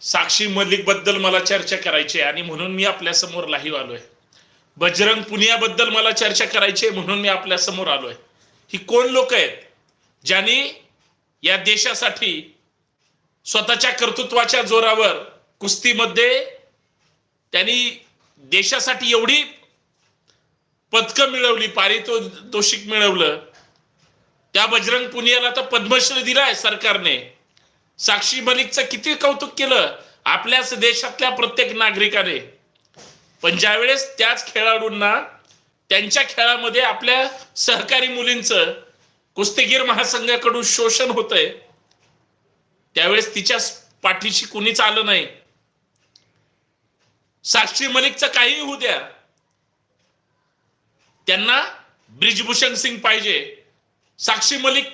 साक्षी मलिकबद्दल मला चर्चा करायची आहे आणि म्हणून मी आपल्यासमोर आलो आलोय. बजरंग पुनियाबद्दल मला चर्चा करायची आहे म्हणून मी आपल्यासमोर आलोय. ही कोण लोक आहेत? ज्यांनी या देशासाठी स्वतःच्या कर्तृत्वाच्या जोरावर कुस्तीमध्ये त्यांनी देशासाठी एवढी पदकं मिळवली पारितोषिक मिळवलं. त्या बजरंग पुनियाला तर पद्मश्री दिलाय सरकारने. साक्षी मलिकचं किती कौतुक केलं? आपल्याच देशातल्या प्रत्येक नागरिकाने. पण ज्यावेळेस त्याच खेळाडूंना त्यांच्या खेळामध्ये आपल्या सहकारी मुलींचं कुस्तीगीर महासंघाकडून शोषण होतंय त्यावेळेस तिच्या पाठीशी कुणीच आलं नाही. साक्षी मलिकचं काही होऊ द्या. त्यांना ब्रिजभूषण सिंग पाहिजे. साक्षी मलिक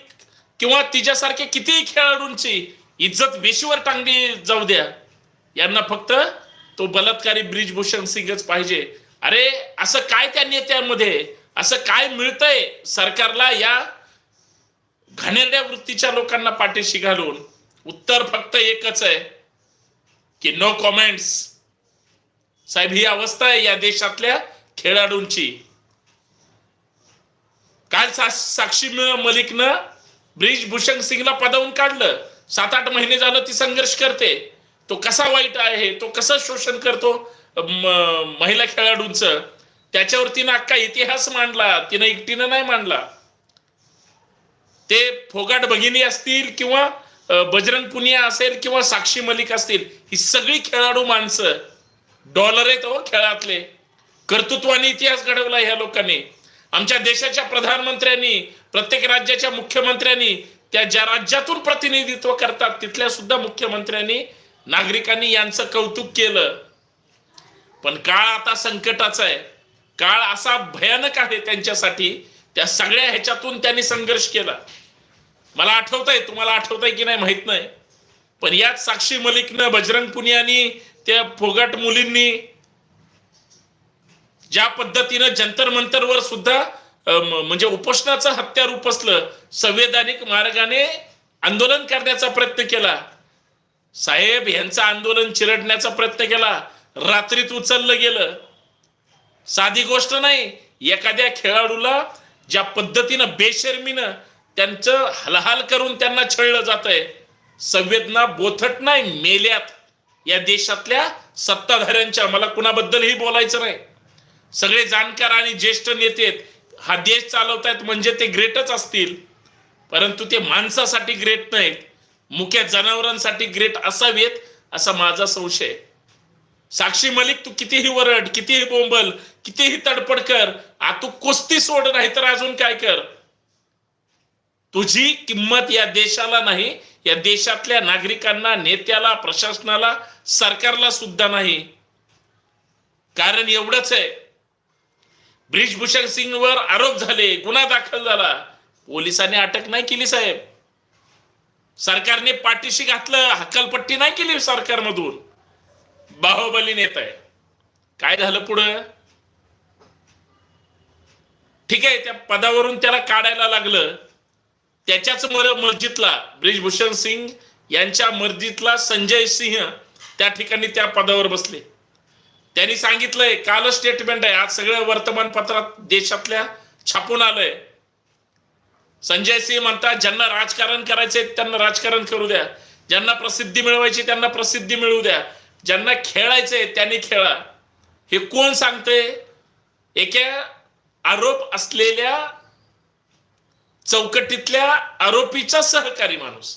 किंवा तिच्यासारखे कितीही खेळाडूंची इज्जत वेशीवर टांगली जाऊ द्या. यांना फक्त तो बलात्कारी ब्रिजभूषण सिंगच पाहिजे. अरे असं काय त्या नेत्यांमध्ये असं काय मिळतंय सरकारला या घाणेरड्या वृत्तीच्या लोकांना पाठीशी घालून? उत्तर फक्त एकच आहे की नो कॉमेंट्स साहेब ही अवस्था आहे या देशातल्या खेळाडूंची. काल साक्षी मलिकनं ब्रिज भूषण सिंगला पदावून काढलं. सात आठ महिने झालं ती संघर्ष करते. तो कसा वाईट आहे तो कसं शोषण करतो महिला खेळाडूंचं त्याच्यावर तिनं अख्खा इतिहास मांडला तिनं एकटीनं नाही मांडला. ते फोगाट भगिनी असतील किंवा बजरंग पुनिया असेल किंवा साक्षी मलिक असतील ही सगळी खेळाडू माणसं डॉलर आहेत हो खेळातले. कर्तृत्वाने इतिहास घडवला ह्या लोकांनी. आमच्या देशाच्या प्रधानमंत्र्यांनी प्रत्येक राज्याच्या मुख्यमंत्र्यांनी त्या ज्या राज्यातून प्रतिनिधित्व करतात तिथल्या सुद्धा मुख्यमंत्र्यांनी नागरिकांनी यांचं कौतुक केलं. पण काळ आता संकटाचा आहे. काळ असा भयानक आहे त्यांच्यासाठी त्या सगळ्या ह्याच्यातून त्यांनी संघर्ष केला. मला आठवत आहे तुम्हाला आठवत आहे की नाही माहीत नाही. पण याच साक्षी मलिकनं बजरंग पुनियानी त्या फोगाट मुलींनी ज्या पद्धतीनं जंतर मंतरवर सुद्धा म्हणजे उपोषणाचं हत्यार उपसलं संवैधानिक मार्गाने आंदोलन करण्याचा प्रयत्न केला. साहेब यांचं आंदोलन चिरडण्याचा प्रयत्न केला. रात्रीत उचललं गेलं. साधी गोष्ट नाही एखाद्या खेळाडूला ज्या पद्धतीनं बेशर्मीनं त्यांचं हलहाल करून त्यांना छळलं जात आहे संवेदना बोथट नाही मेल्यात. या देशातल्या सत्ताधाऱ्यांच्या मला कुणाबद्दलही बोलायचं नाही. सगळे जाणकार आणि ज्येष्ठ नेते आहेत. हा देश चालवतायत म्हणजे ते ग्रेटच असतील. परंतु ते माणसासाठी ग्रेट नाहीत मुख्या जनावरांसाठी ग्रेट असावेत असा माझा संशय साक्षी मलिक तू कितीही वरड कितीही बोंबल कितीही तडपड कर आ तू कुस्ती सोड नाही तर अजून काय कर? तुझी किंमत या देशाला नाही या देशातल्या नागरिकांना नेत्याला प्रशासनाला सरकारला सुद्धा नाही. कारण एवढंच आहे ब्रिजभूषण सिंग वर आरोप झाले. गुन्हा दाखल झाला. पोलिसांनी अटक नाही केली साहेब. सरकारने पाठीशी घातलं हक्कलपट्टी नाही केली सरकारमधून. बाहुबली नेत आहे. काय झालं पुढं? ठीक आहे त्या पदावरून त्याला काढायला लागलं. त्याच्याच मर मस्जिदला ब्रिजभूषण सिंग यांच्या मस्जिदला संजय सिंह त्या ठिकाणी त्या पदावर बसले. त्यांनी सांगितलंय काल स्टेटमेंट आहे. आज सगळं वर्तमानपत्रात देशातल्या छापून आलंय. संजय सिंह म्हणतात ज्यांना राजकारण करायचंय त्यांना राजकारण करू द्या. ज्यांना प्रसिद्धी मिळवायची त्यांना प्रसिद्धी मिळू द्या. ज्यांना खेळायचंय त्यांनी खेळा. हे कोण सांगतंय? एका आरोप असलेल्या चौकटीतल्या आरोपीचा सहकारी माणूस.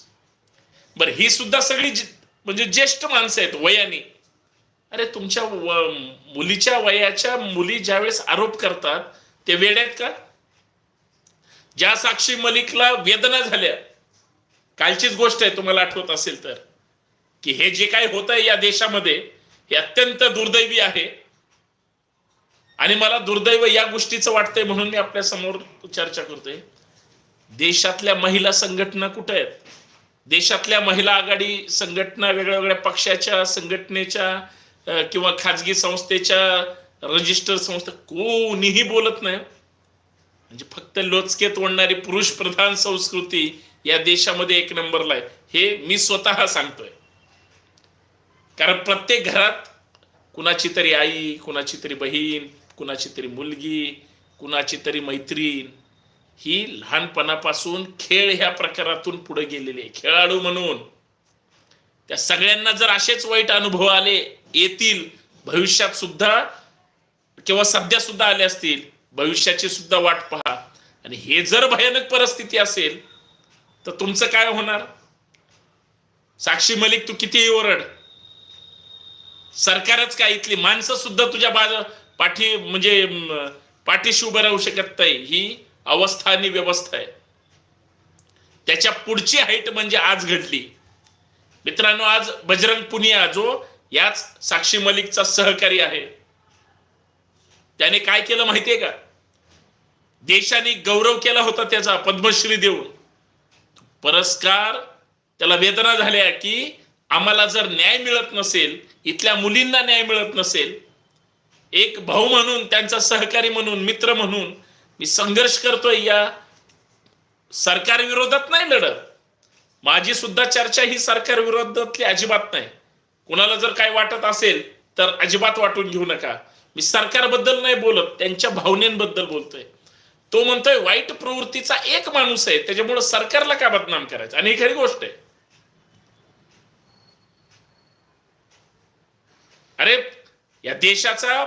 बरं ही सुद्धा सगळी म्हणजे ज्येष्ठ माणसं आहेत वयाने. अरे तुमच्या मुलीच्या वयाच्या मुली ज्यावेळेस आरोप करतात ते वेड आहेत का? ज्या साक्षी मलिकला वेदना झाल्या. कालचीच गोष्ट आहे तुम्हाला आठवत असेल तर. की हे जे काय होत आहे या देशामध्ये हे अत्यंत दुर्दैवी आहे. आणि मला दुर्दैव या गोष्टीचं वाटतंय म्हणून मी आपल्यासमोर चर्चा करतोय. देशातल्या महिला संघटना कुठे आहेत? देशातल्या महिला आघाडी संघटना वेगळ्या वेगळ्या पक्षाच्या संघटनेच्या किंवा खाजगी संस्थेच्या रजिस्टर संस्था कोणीही बोलत नाही. म्हणजे फक्त लोचकेत ओढणारी पुरुष प्रधान संस्कृती या देशामध्ये एक नंबरला आहे. हे मी स्वतः सांगतोय. कारण प्रत्येक घरात कुणाची तरी आई कुणाची तरी बहीण कुणाची तरी मुलगी कुणाची तरी मैत्रीण ही लहानपणापासून खेळ ह्या प्रकारातून पुढे गेलेली आहे. खेळाडू म्हणून. त्या सगळ्यांना जर असेच वाईट अनुभव आले येतील भविष्यात सुद्धा किंवा सध्या सुद्धा आले असतील भविष्याची सुद्धा वाट पहा. आणि हे जर भयानक परिस्थिती असेल तर तुमचं काय होणार? साक्षी मलिक तू कितीही ओरड? सरकारच काय इथली? माणसं सुद्धा तुझ्या बाज पाठी म्हणजे पाठीशी उभं राहू शकत नाही. ही अवस्था आणि व्यवस्था आहे. त्याच्या पुढची हाईट म्हणजे आज घडली. मित्रांनो आज बजरंग पुनिया जो याच साक्षी मलिकचा सहकारी आहे. त्याने काय केलं माहितीये का? देशाने गौरव केला होता त्याचा पद्मश्री देऊन. पुरस्कार त्याला वेदना झाल्या की आम्हाला जर न्याय मिळत नसेल इथल्या मुलींना न्याय मिळत नसेल एक भाऊ म्हणून त्यांचा सहकारी म्हणून मित्र म्हणून मी संघर्ष करतोय या सरकार विरोधात नाही लढत. माझी सुद्धा चर्चा ही सरकार विरोधातली अजिबात नाही. कुणाला जर काय वाटत असेल तर अजिबात वाटून घेऊ नका. मी सरकारबद्दल नाही बोलत त्यांच्या भावनेबद्दल बोलतोय. तो म्हणतोय वाईट प्रवृत्तीचा एक माणूस आहे त्याच्यामुळे सरकारला का बदनाम करायचं? आणि ही खरी गोष्ट आहे. अरे या देशाचा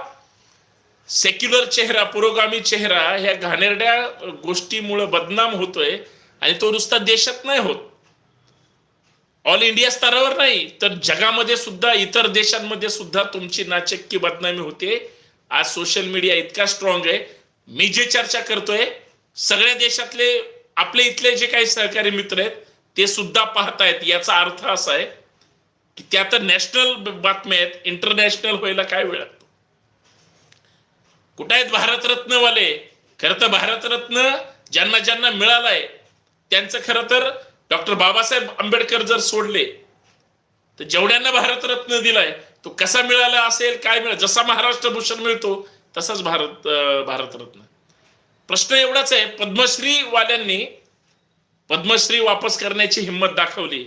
सेक्युलर चेहरा पुरोगामी चेहरा ह्या घाणेरड्या गोष्टीमुळे बदनाम होतोय आणि तो नुसता देशात नाही होत. ऑल इंडिया स्तरावर नाही तर जगामध्ये सुद्धा इतर देशांमध्ये सुद्धा तुमची नाचक्की बदनामी होते. आज सोशल मीडिया इतका स्ट्रॉंग आहे. मी जे चर्चा करतोय सगळ्या देशातले आपले इथले जे काही सहकारी मित्र आहेत ते सुद्धा पाहतायत. याचा अर्थ असा आहे की त्या तर नॅशनल बातम्या आहेत. इंटरनॅशनल व्हायला काय वेळ लागतो? कुठे आहेत भारतरत्नवाले? खरं तर भारतरत्न ज्यांना ज्यांना मिळालाय त्यांचं खरं तर डॉक्टर बाबासाहेब आंबेडकर जर सोडले तर जेवढ्यांना भारतरत्न दिलाय तो कसा मिळाला असेल काय मिळाला? जसा महाराष्ट्र भूषण मिळतो तसाच भारत भारतरत्न. प्रश्न एवढाच आहे पद्मश्री वाल्यांनी पद्मश्री वापस करण्याची हिंमत दाखवली.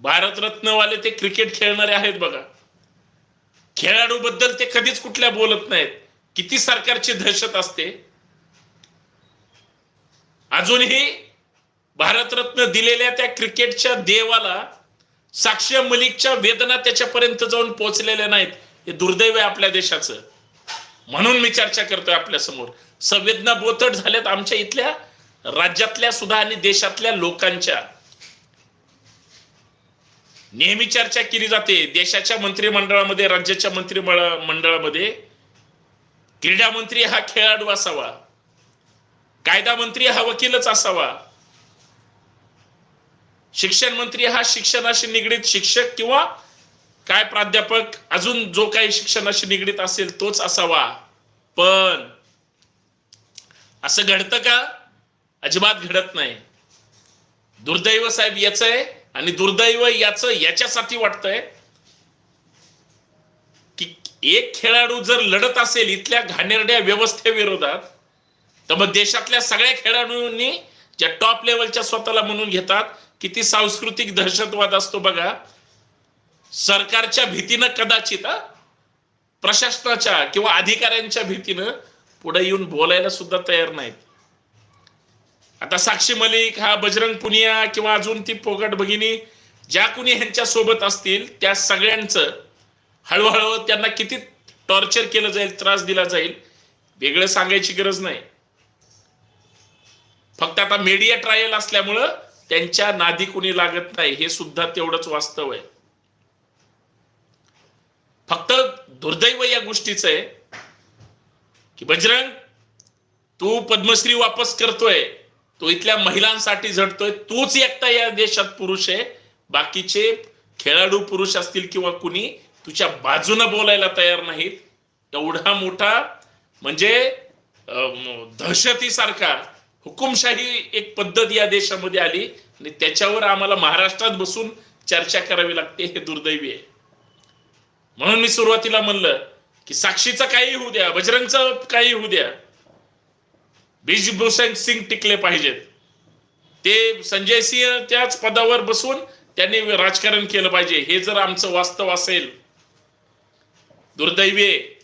भारतरत्नवाले ते क्रिकेट खेळणारे आहेत बघा. खेळाडू बद्दल ते कधीच कुठल्या बोलत नाहीत. किती सरकारची दहशत असते. अजूनही भारतरत्न दिलेल्या त्या क्रिकेटच्या देवाला साक्षी मलिकच्या वेदना त्याच्यापर्यंत जाऊन पोहोचलेल्या नाहीत. हे दुर्दैव आहे आपल्या देशाचं. म्हणून मी चर्चा करतोय आपल्यासमोर. संवेदना बोथट झाल्यात आमच्या इथल्या राज्यातल्या सुद्धा आणि देशातल्या लोकांच्या. नेहमी चर्चा केली जाते. देशाच्या मंत्रिमंडळामध्ये राज्याच्या मंत्रिमंडळ मंडळामध्ये क्रीडा मंत्री हा खेळाडू असावा. कायदा मंत्री हा वकीलच असावा. शिक्षण मंत्री हा शिक्षणाशी निगडीत शिक्षक किंवा काय प्राध्यापक अजून जो काही शिक्षणाशी निगडीत असेल तोच असावा. पण असं घडतं का? अजिबात घडत नाही. दुर्दैव साहेब याच आहे आणि दुर्दैव याच याच्यासाठी वाटतंय की एक खेळाडू जर लढत असेल इथल्या घाणेरड्या व्यवस्थेविरोधात तर मग देशातल्या सगळ्या खेळाडूंनी ज्या टॉप लेवलच्या स्वतःला म्हणून घेतात किती सांस्कृतिक दहशतवाद असतो बघा. सरकारच्या भीतीनं कदाचित प्रशासनाच्या किंवा अधिकाऱ्यांच्या भीतीनं पुढे येऊन बोलायला सुद्धा तयार नाहीत. आता साक्षी मलिक हा बजरंग पुनिया किंवा अजून ती पोगट भगिनी ज्या कुणी ह्यांच्या सोबत असतील त्या सगळ्यांचं हळूहळू त्यांना किती टॉर्चर केलं जाईल त्रास दिला जाईल वेगळं सांगायची गरज नाही. फक्त आता मीडिया ट्रायल असल्यामुळं त्यांच्या नादी कुणी लागत नाही हे सुद्धा तेवढंच वास्तव आहे. फक्त दुर्दैव या गोष्टीच आहे की बजरंग तू पद्मश्री वापस करतोय तो इथल्या महिलांसाठी झडतोय तूच एकटा या देशात पुरुष आहे बाकीचे खेळाडू पुरुष असतील किंवा कुणी तुझ्या बाजूनं बोलायला तयार नाहीत. एवढा मोठा म्हणजे अं, दहशतीसारखा हुकुमशाही एक पद्धत या देशामध्ये आली आणि त्याच्यावर आम्हाला महाराष्ट्रात बसून चर्चा करावी लागते हे दुर्दैवी आहे. म्हणून मी सुरुवातीला म्हणलं की साक्षीचं काही होऊ द्या बजरंगचं काही होऊ द्या. ब्रिजभूषण सिंग टिकले पाहिजेत. ते संजय सिंह त्याच पदावर बसून त्यांनी राजकारण केलं पाहिजे हे जर आमचं वास्तव असेल. दुर्दैवी आहे.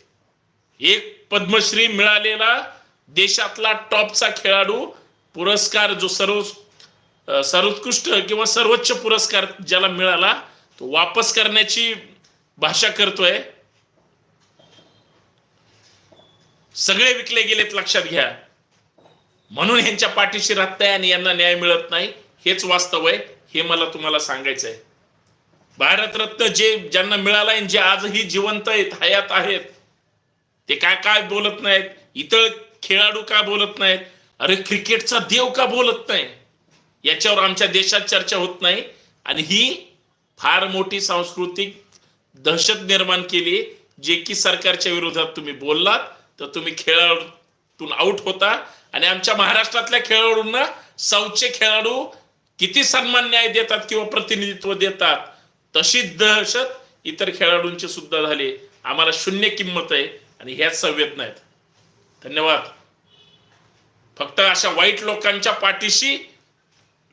एक पद्मश्री मिळालेला देशातला टॉपचा खेळाडू पुरस्कार जो सर्व सर्वोत्कृष्ट किंवा सर्वोच्च पुरस्कार ज्याला मिळाला तो वापस करण्याची भाषा करतोय. सगळे विकले गेलेत लक्षात घ्या. म्हणून यांच्या पाठीशी राहताय आणि यांना न्याय मिळत नाही हेच वास्तव आहे हे मला तुम्हाला सांगायचं आहे भारतरत्न जे ज्यांना मिळालंय जे आजही जिवंत आहेत हयात आहेत ते काय काय बोलत नाहीत इतर खेळाडू का बोलत नाहीत? अरे क्रिकेटचा देव का बोलत नाही? याच्यावर आमच्या देशात चर्चा होत नाही. आणि ही फार मोठी सांस्कृतिक दहशत निर्माण केली जे की सरकारच्या विरोधात तुम्ही बोललात. तर तुम्ही खेळाडूतून आउट होता. आणि आमच्या महाराष्ट्रातल्या खेळाडूंना सौचे खेळाडू किती सन्मान न्याय देतात किंवा प्रतिनिधित्व देतात तशीच दहशत इतर खेळाडूंची सुद्धा झाली आम्हाला शून्य किंमत आहे आणि ह्याच संवेदना आहेत. धन्यवाद. फक्त अशा वाईट लोकांच्या पाठीशी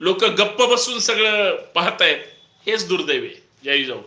लोक गप्प बसून सगळं पाहतायत. हेच दुर्दैव आहे. जय जाऊ